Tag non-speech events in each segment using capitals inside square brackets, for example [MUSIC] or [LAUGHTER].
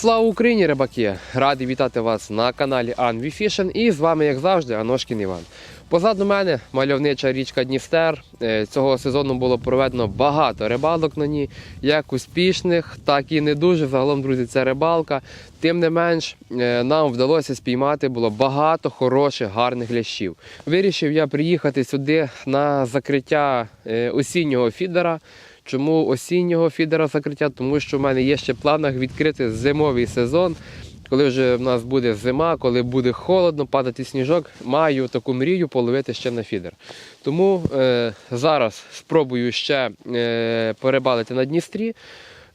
Слава Україні, рибаки! Радий вітати вас на каналі Anvi Fishing і з вами, як завжди, Аношкін Іван. Позаду мене мальовнича річка Дністер. Е, Цього сезону було проведено багато рибалок на ній, як успішних, так і не дуже. Загалом, друзі, це рибалка. Тим не менш, е, нам вдалося спіймати було багато хороших, гарних лящів. Вирішив я приїхати сюди на закриття е, осіннього фідера. Чому осіннього фідера закриття? Тому що в мене є ще в планах відкрити зимовий сезон. Коли вже в нас буде зима, коли буде холодно, падати сніжок, маю таку мрію половити ще на фідер. Тому е, зараз спробую ще е, перебалити на Дністрі.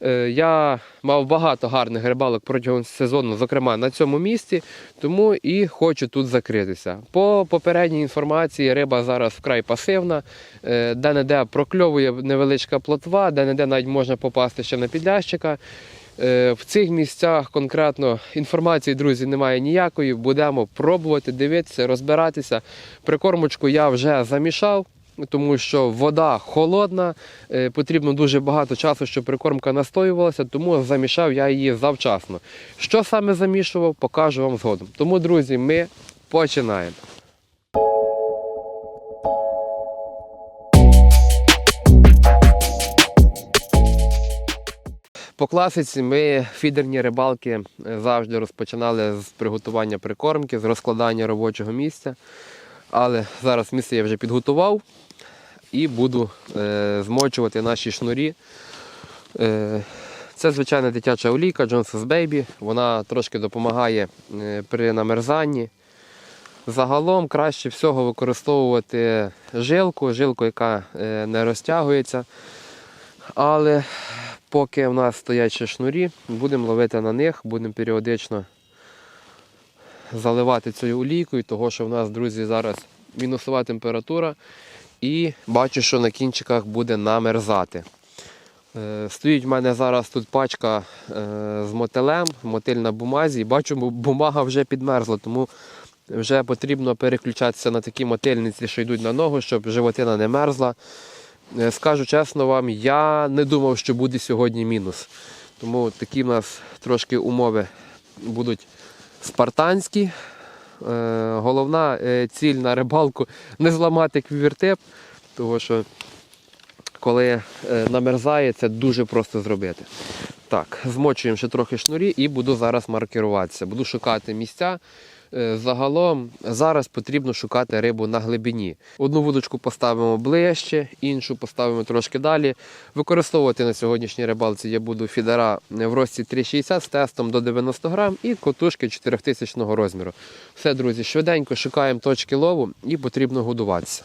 Е, я мав багато гарних рибалок протягом сезону, зокрема на цьому місці, тому і хочу тут закритися. По попередній інформації риба зараз вкрай пасивна, е, де-не-де прокльовує невеличка плотва, де-не-де навіть можна попасти ще на підлящика. Е, В цих місцях конкретно інформації, друзі, немає ніякої. Будемо пробувати дивитися, розбиратися. Прикормочку я вже замішав. Тому що вода холодна, е, потрібно дуже багато часу, щоб прикормка настоювалася, тому замішав я її завчасно. Що саме замішував, покажу вам згодом. Тому, друзі, ми починаємо. По класиці ми фідерні рибалки е, завжди розпочинали з приготування прикормки, з розкладання робочого місця. Але зараз місце я вже підготував і буду е, змочувати наші шнурі. Е, це звичайна дитяча олійка Johnson's Baby. Вона трошки допомагає е, при намерзанні. Загалом краще всього використовувати жилку, жилку, яка е, не розтягується. Але поки в нас стоять ще шнурі, будемо ловити на них, будемо періодично заливати цією олійкою, того що в нас, друзі, зараз мінусова температура. І бачу, що на кінчиках буде намерзати. Е, Стоїть в мене зараз тут пачка е, з мотилем, мотиль на бумазі, і бачу, бу- бумага вже підмерзла, тому вже потрібно переключатися на такі мотильниці, що йдуть на ногу, щоб животина не мерзла. Е, Скажу чесно вам, я не думав, що буде сьогодні мінус. Тому такі в нас трошки умови будуть спартанські. Е, Головна е, ціль на рибалку не зламати квівертеп, тому що коли е, намерзає, це дуже просто зробити. Так, змочуємо ще трохи шнурі і буду зараз маркеруватися. Буду шукати місця. Е, Загалом зараз потрібно шукати рибу на глибині. Одну вудочку поставимо ближче, іншу поставимо трошки далі. Використовувати на сьогоднішній рибалці я буду фідера в рості 3,60 з тестом до 90 грам і котушки 4000 розміру. Все, друзі, швиденько шукаємо точки лову і потрібно годуватися.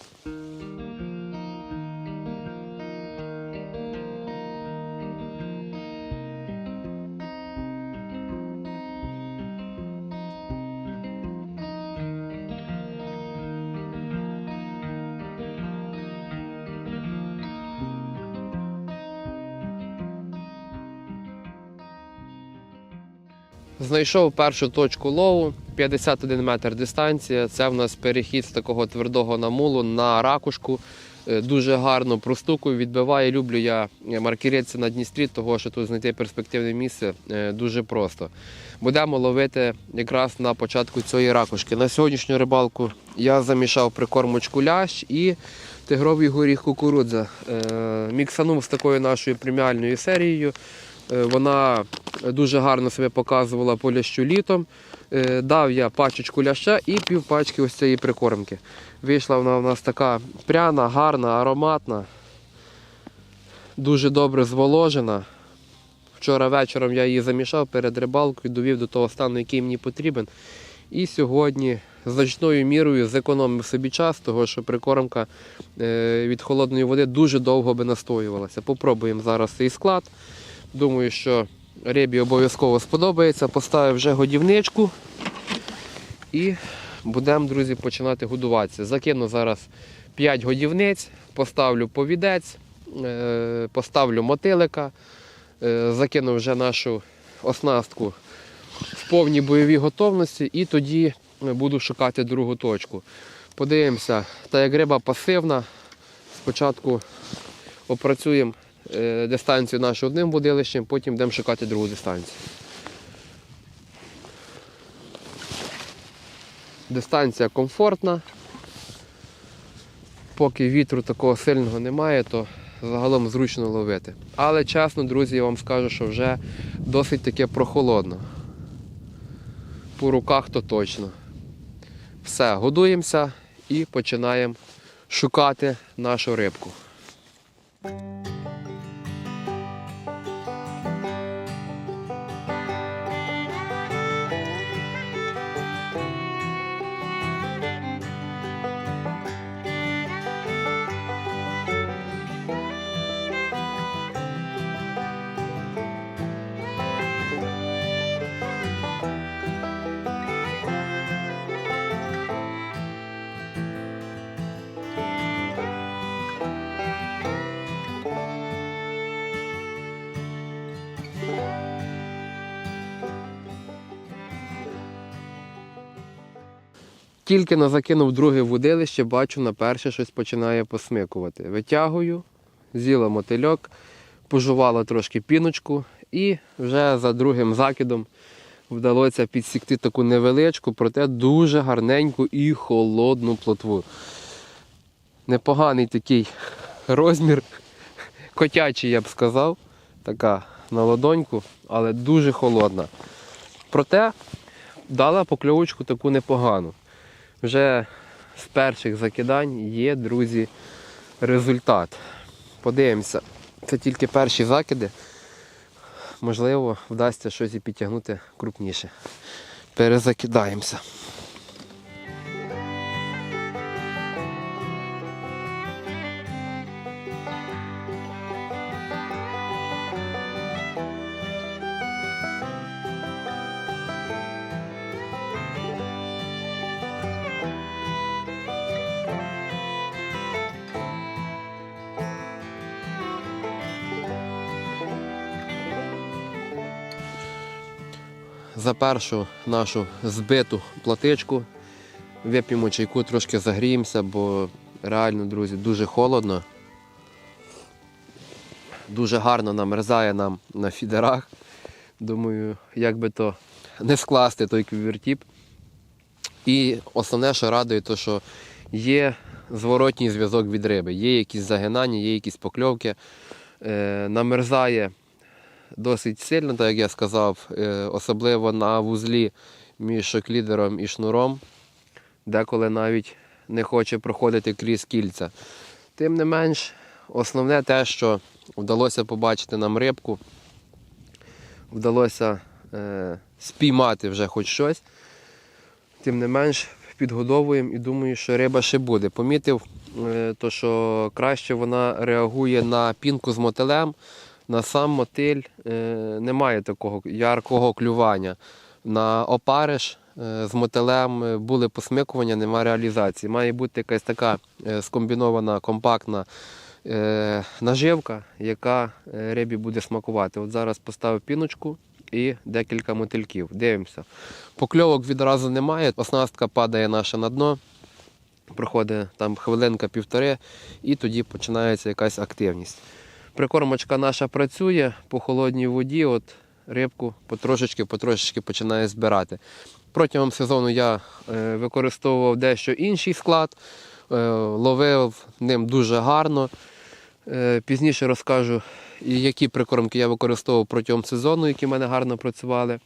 Знайшов першу точку лову, 51 метр дистанція. Це в нас перехід з такого твердого намулу на ракушку. Е, Дуже гарно простукую, відбиває. Люблю я маркеритися на Дністрі, того що тут знайти перспективне місце е, дуже просто. Будемо ловити якраз на початку цієї ракушки. На сьогоднішню рибалку я замішав прикормочку лящ і тигровий горіх кукурудза. Е, Міксанув з такою нашою преміальною серією. Е, Вона дуже гарно себе показувала по лящу літом. Е, Дав я пачечку ляща і пів пачки ось цієї прикормки. Вийшла вона у нас така пряна, гарна, ароматна, дуже добре зволожена. Вчора вечором я її замішав перед рибалкою, довів до того стану, який мені потрібен. І сьогодні значною мірою зекономив собі час, того що прикормка е, від холодної води дуже довго би настоювалася. Попробуємо зараз цей склад. Думаю, що рибі обов'язково сподобається. Поставив вже годівничку і будемо, друзі, починати годуватися. Закину зараз 5 годівниць, поставлю повідець, е, поставлю мотилика, е, закину вже нашу оснастку в повній бойовій готовності і тоді буду шукати другу точку. Подивимося, та як риба пасивна, спочатку опрацюємо Е, дистанцію нашу одним водилищем, потім йдемо шукати другу дистанцію. Дистанція комфортна. Поки вітру такого сильного немає, то загалом зручно ловити. Але чесно, друзі, я вам скажу, що вже досить таке прохолодно. По руках то точно. Все, годуємося і починаємо шукати нашу рибку. Тільки на закинув друге вудилище, бачу, на перше щось починає посмикувати. Витягую, з'їла мотильок, пожувала трошки піночку і вже за другим закидом вдалося підсікти таку невеличку, проте дуже гарненьку і холодну плотву. Непоганий такий розмір, котячий, я б сказав, така на ладоньку, але дуже холодна. Проте дала покльовочку таку непогану. Вже з перших закидань є, друзі, результат. Подивимося. Це тільки перші закиди. Можливо, вдасться щось і підтягнути крупніше. Перезакидаємося. За першу нашу збиту платичку вип'ємо чайку, трошки загріємося, бо реально, друзі, дуже холодно. Дуже гарно намерзає нам на фідерах. Думаю, як би то не скласти той квівертіп. І основне, що радує, то що є зворотній зв'язок від риби. Є якісь загинання, є якісь покльовки. Е, намерзає досить сильно, так як я сказав, е, особливо на вузлі між шоклідером і шнуром, деколи навіть не хоче проходити крізь кільця. Тим не менш, основне те, що вдалося побачити нам рибку, вдалося е, спіймати вже хоч щось. Тим не менш, підгодовуємо і думаю, що риба ще буде. Помітив, е, то, що краще вона реагує на пінку з мотилем. На сам мотиль е, немає такого яркого клювання. На опариш е, з мотилем е, були посмикування, немає реалізації. Має бути якась така скомбінована, компактна наживка, яка рибі буде смакувати. От зараз поставив піночку і декілька мотильків. Дивимося. Покльовок відразу немає, оснастка падає наша на дно. Проходить там хвилинка-півтори, і тоді починається якась активність. Прикормочка наша працює по холодній воді, от рибку потрошечки-потрошечки починає збирати. Протягом сезону я е, використовував дещо інший склад, е, ловив ним дуже гарно. Е, Пізніше розкажу, які прикормки я використовував протягом сезону, які в мене гарно працювали.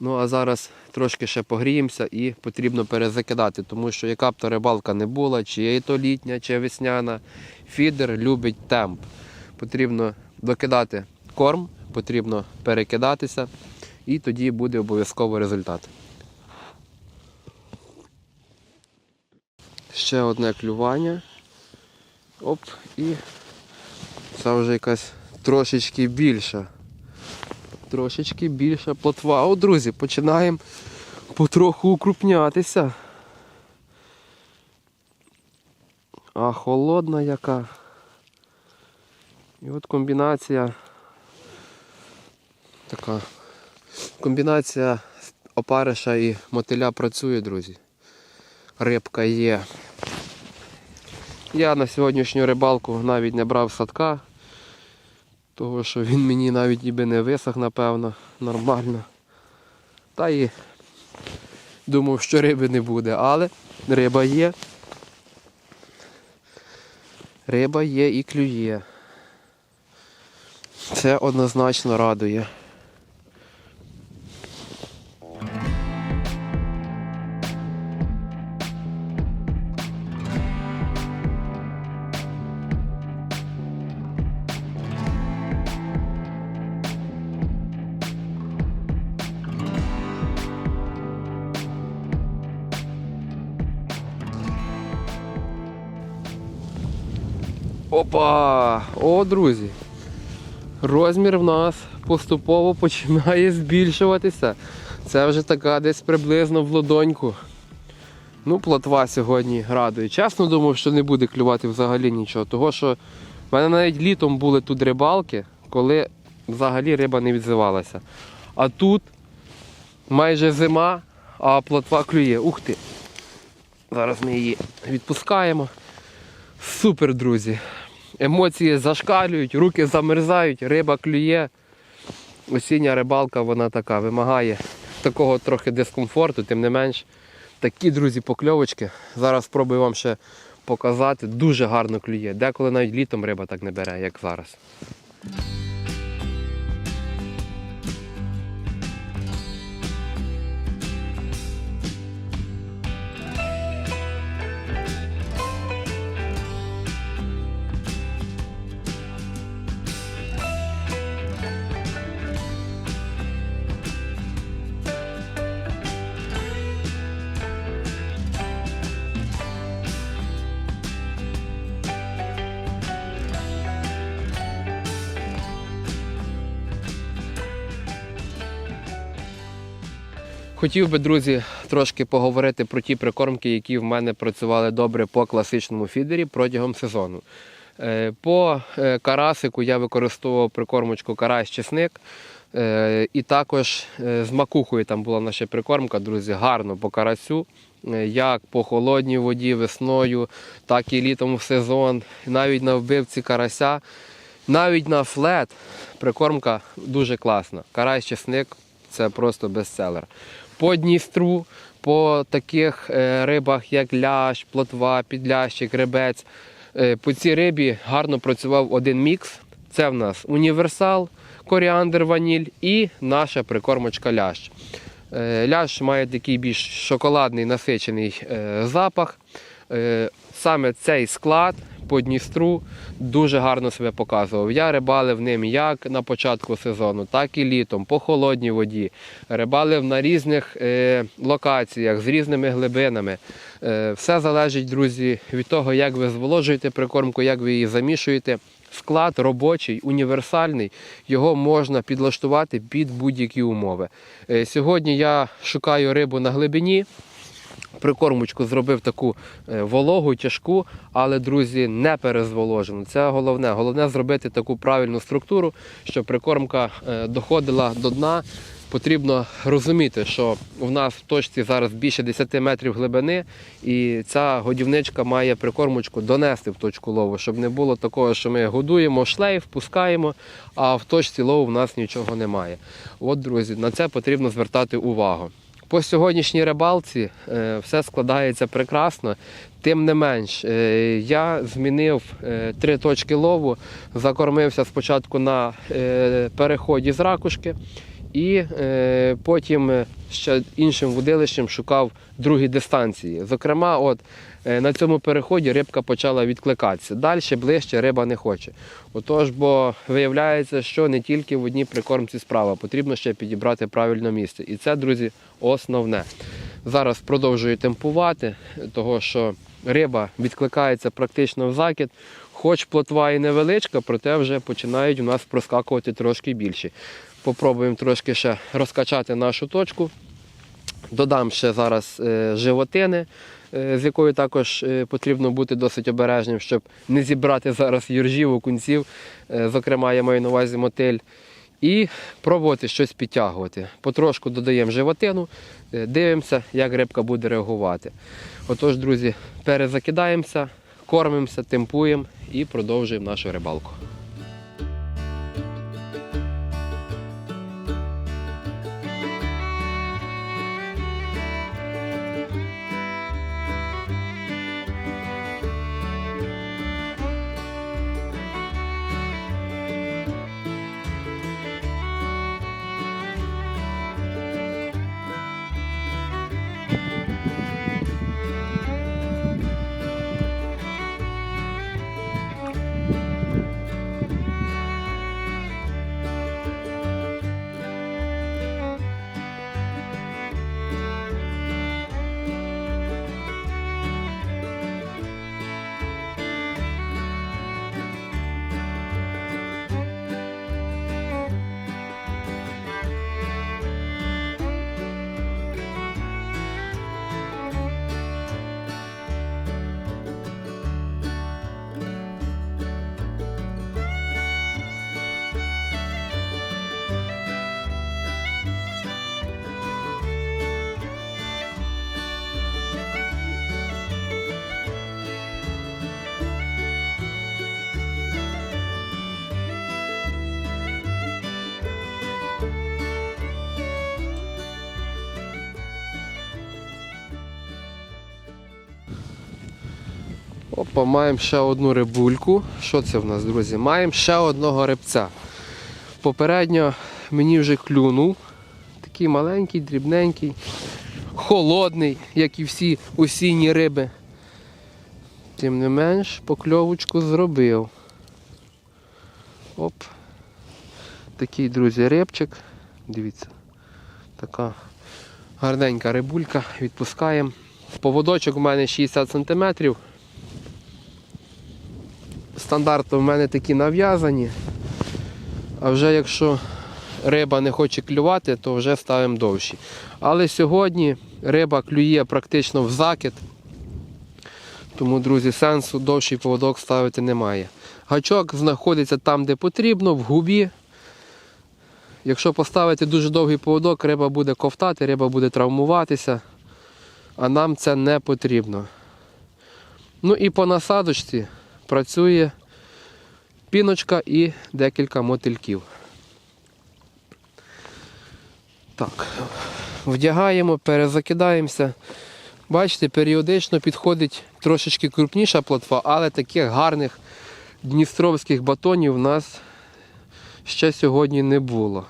Ну а зараз трошки ще погріємося і потрібно перезакидати, тому що яка б то рибалка не була, чи є то літня, чи весняна, фідер любить темп. Потрібно докидати корм, потрібно перекидатися, і тоді буде обов'язково результат. Ще одне клювання. Оп, і це вже якась трошечки більша. Трошечки більша плотва. О, друзі, починаємо потроху укрупнятися. А холодна яка. І от комбінація така. Комбінація опариша і мотиля працює, друзі. Рибка є. Я на сьогоднішню рибалку навіть не брав садка, того що він мені навіть ніби не висох, напевно, нормально. Та і Думав, що риби не буде, але риба є. Риба є і клює. Це однозначно радує. Опа! О, друзі! Розмір в нас поступово починає збільшуватися. Це вже така десь приблизно в ладоньку. Ну, плотва сьогодні радує. Чесно думав, що не буде клювати взагалі нічого. Того що в мене навіть літом були тут рибалки, коли взагалі риба не відзивалася. А тут майже зима, а плотва клює. Ух ти! Зараз ми її відпускаємо. Супер, друзі. Емоції зашкалюють, руки замерзають, риба клює. Осіння рибалка, вона така, вимагає такого трохи дискомфорту, тим не менш. Такі, друзі, покльовочки. Зараз спробую вам ще показати. Дуже гарно клює. Деколи навіть літом риба так не бере, як зараз. Хотів би, друзі, трошки поговорити про ті прикормки, які в мене працювали добре по класичному фідері протягом сезону. Е, По е, карасику я використовував прикормочку карась чесник. Е, І також з макухою там була наша прикормка, друзі, гарно по карасю. Як по холодній воді весною, так і літом в сезон, навіть на вбивці карася, навіть на флет прикормка дуже класна. Карась чесник це просто бестселер. По Дністру, по таких е, рибах, як лящ, плотва, підлящик, рибець. е, По цій рибі гарно працював один мікс. Це в нас універсал, коріандр, ваніль і наша прикормочка лящ. Е, Лящ має такий більш шоколадний насичений запах. Саме цей склад по Дністру дуже гарно себе показував. Я рибалив ним як на початку сезону, так і літом, по холодній воді. Рибалив на різних е, локаціях з різними глибинами. Е, все залежить, друзі, від того, як ви зволожуєте прикормку, як ви її замішуєте. Склад робочий, універсальний, його можна підлаштувати під будь-які умови. Е, Сьогодні я шукаю рибу на глибині. Прикормочку зробив таку е, вологу, тяжку, але, друзі, не перезволожену. Це головне. Головне зробити таку правильну структуру, щоб прикормка е, доходила до дна. Потрібно розуміти, що в нас в точці зараз більше 10 метрів глибини, і ця годівничка має прикормочку донести в точку лову, щоб не було такого, що ми годуємо шлейф, пускаємо, а в точці лову в нас нічого немає. От, друзі, на це потрібно звертати увагу. По сьогоднішній рибалці е, все складається прекрасно. Тим не менш, е, я змінив е, три точки лову, закормився спочатку на переході з ракушки, і е, потім ще іншим водилищем шукав другі дистанції. Зокрема, от е, на цьому переході рибка почала відкликатися. Далі ближче риба не хоче. Отож, бо виявляється, що не тільки в одній прикормці справа, потрібно ще підібрати правильне місце. І це, друзі, основне. Зараз продовжую темпувати, того що риба відкликається практично в закид. Хоч плотва і невеличка, проте вже починають у нас проскакувати трошки більше. Попробуємо трошки ще розкачати нашу точку. Додам ще зараз е, животини, е, з якою також е, потрібно бути досить обережним, щоб не зібрати зараз юржів, окунців. Зокрема, я маю на увазі мотиль. І пробувати щось підтягувати. Потрошку додаємо животину, дивимося, як рибка буде реагувати. Отож, друзі, перезакидаємося, кормимося, темпуємо і продовжуємо нашу рибалку. Опа, маємо ще одну рибульку. Що це в нас, друзі? Маємо ще одного рибця. Попередньо мені вже клюнув. Такий маленький, дрібненький, холодний, як і всі осінні риби. Тим не менш, покльовочку зробив. Оп. Такий, друзі, рибчик. Дивіться. Така гарненька рибулька. Відпускаємо. Поводочок у мене 60 см. Стандарти в мене такі нав'язані. А вже якщо риба не хоче клювати, то вже ставимо довші. Але сьогодні риба клює практично в закид. Тому, друзі, сенсу довший поводок ставити немає. Гачок знаходиться там, де потрібно, в губі. Якщо поставити дуже довгий поводок, риба буде ковтати, риба буде травмуватися, а нам це не потрібно. Ну і по насадочці працює піночка і декілька мотильків. Так, вдягаємо, перезакидаємося. Бачите, періодично підходить трошечки крупніша плотва, але таких гарних дністровських батонів у нас ще сьогодні не було.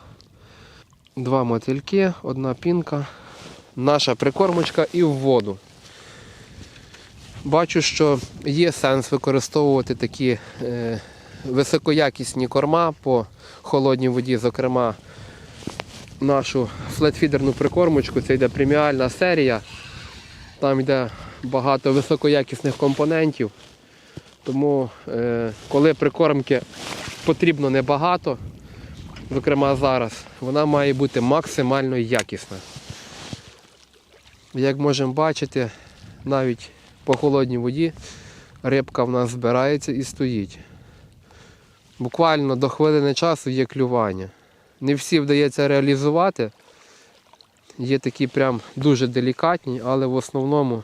Два мотильки, одна пінка, наша прикормочка і в воду. Бачу, що є сенс використовувати такі е, високоякісні корма по холодній воді, зокрема нашу флетфідерну прикормочку. Це йде преміальна серія. Там йде багато високоякісних компонентів. Тому е, коли прикормки потрібно небагато, зокрема зараз, вона має бути максимально якісна. Як можемо бачити, навіть по холодній воді рибка в нас збирається і стоїть. Буквально до хвилини часу є клювання. Не всі вдається реалізувати. Є такі прям дуже делікатні, але в основному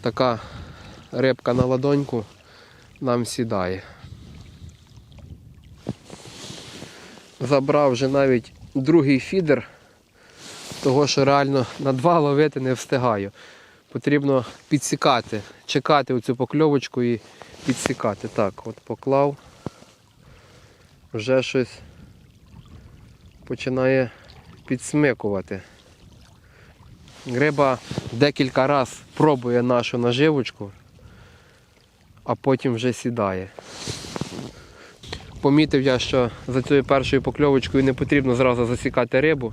така рибка на ладоньку нам сідає. Забрав вже навіть другий фідер, того що реально на два ловити не встигаю. Потрібно підсікати, чекати оцю покльовочку і підсікати. Так, от поклав, вже щось починає підсмикувати. Риба декілька разів пробує нашу наживочку, а потім вже сідає. Помітив я, що за цією першою покльовочкою не потрібно зразу засікати рибу.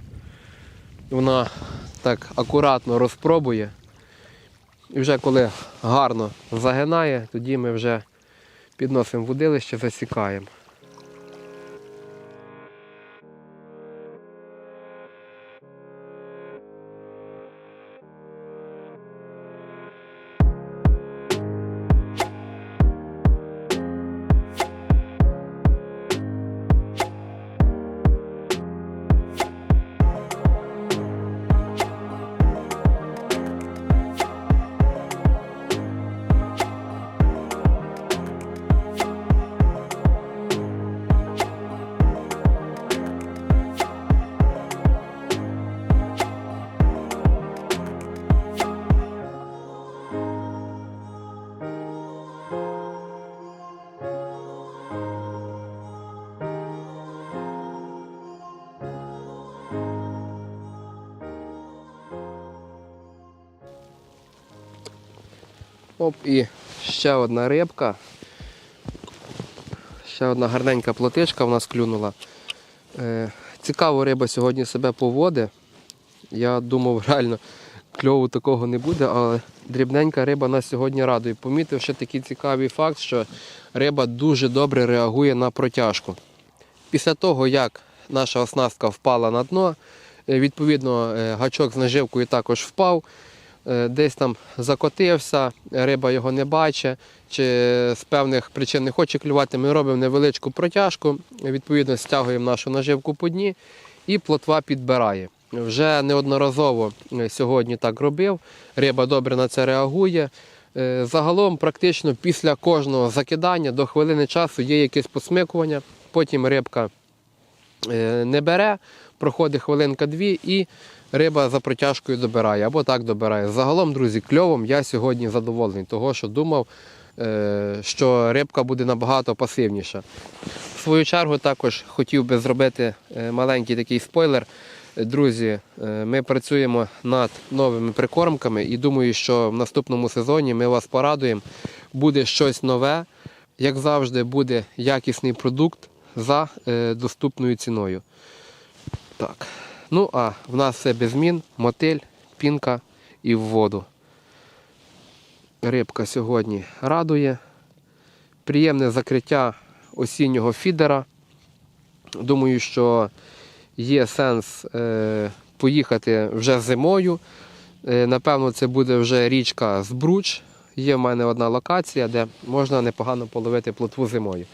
Вона так акуратно розпробує. І вже коли гарно загинає, тоді ми вже підносимо водилище, засікаємо. Оп, і ще одна рибка. Ще одна гарненька плотичка в нас клюнула. Е, цікаво риба сьогодні себе поводить. Я думав, [LAUGHS] реально кльову такого не буде, але дрібненька риба нас сьогодні радує. Помітив ще такий цікавий факт, що риба дуже добре реагує на протяжку. Після того, як наша оснастка впала на дно, е, відповідно е, гачок з наживкою також впав. Е, десь там закотився, риба його не бачить, чи з певних причин не хоче клювати, ми робимо невеличку протяжку, відповідно стягуємо нашу наживку по дні і плотва підбирає. Вже неодноразово е, сьогодні так робив, риба добре на це реагує. Е, Загалом, практично після кожного закидання до хвилини часу є якесь посмикування, потім рибка не бере, проходить хвилинка-дві і риба за протяжкою добирає або так добирає. Загалом, друзі, кльовом я сьогодні задоволений, того що думав, е, що рибка буде набагато пасивніша. В свою чергу також хотів би зробити е, маленький такий спойлер. Друзі, е, ми працюємо над новими прикормками і думаю, що в наступному сезоні ми вас порадуємо. Буде щось нове, як завжди, буде якісний продукт за доступною ціною. Так. Ну а в нас все без змін, мотиль, пінка і в воду. Рибка сьогодні радує. Приємне закриття осіннього фідера. Думаю, що є сенс е, поїхати вже зимою. Е, напевно, це буде вже річка Збруч. Є в мене одна локація, де можна непогано половити плотву зимою.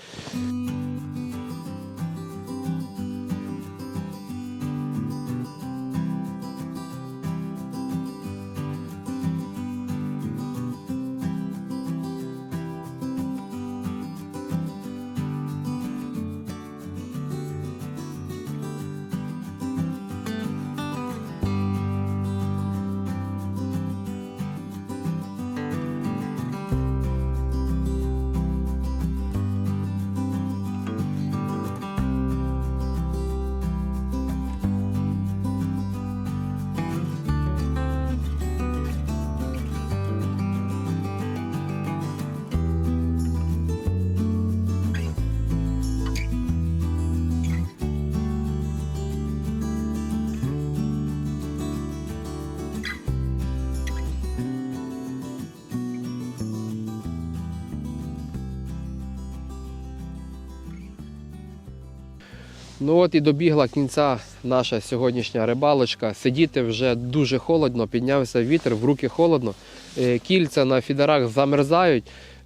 Ну от і добігла кінця наша сьогоднішня рибалочка. Сидіти вже дуже холодно, піднявся вітер, в руки холодно. Е, Кільця на фідерах замерзають.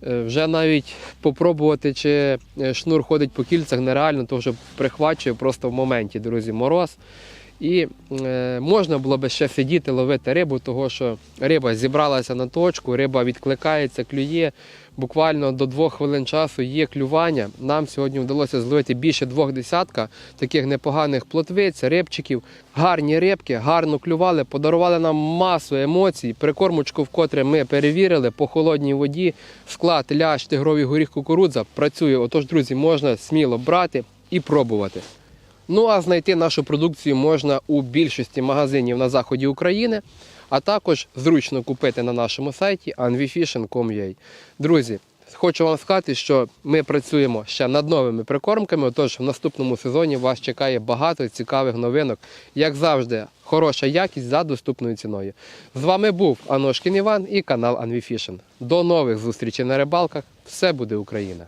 Е, Вже навіть попробувати, чи е, шнур ходить по кільцях нереально, тому що прихвачує просто в моменті, друзі, мороз. І можна було би ще сидіти, ловити рибу, тому що риба зібралася на точку, риба відкликається, клює. Буквально до двох хвилин часу є клювання. Нам сьогодні вдалося зловити більше двох десятка таких непоганих плотвиць, рибчиків. Гарні рибки, гарно клювали, подарували нам масу емоцій. Прикормочку, вкотре ми перевірили по холодній воді. Склад лящ, тигровий горіх, кукурудза працює. Отож, друзі, можна сміло брати і пробувати. Ну а знайти нашу продукцію можна у більшості магазинів на заході України, а також зручно купити на нашому сайті anvifishing.com.ua. Друзі, хочу вам сказати, що ми працюємо ще над новими прикормками. Отож, в наступному сезоні вас чекає багато цікавих новинок. Як завжди, хороша якість за доступною ціною. З вами був Аношкін Іван і канал Anvifishing. До нових зустрічей на рибалках. Все буде Україна!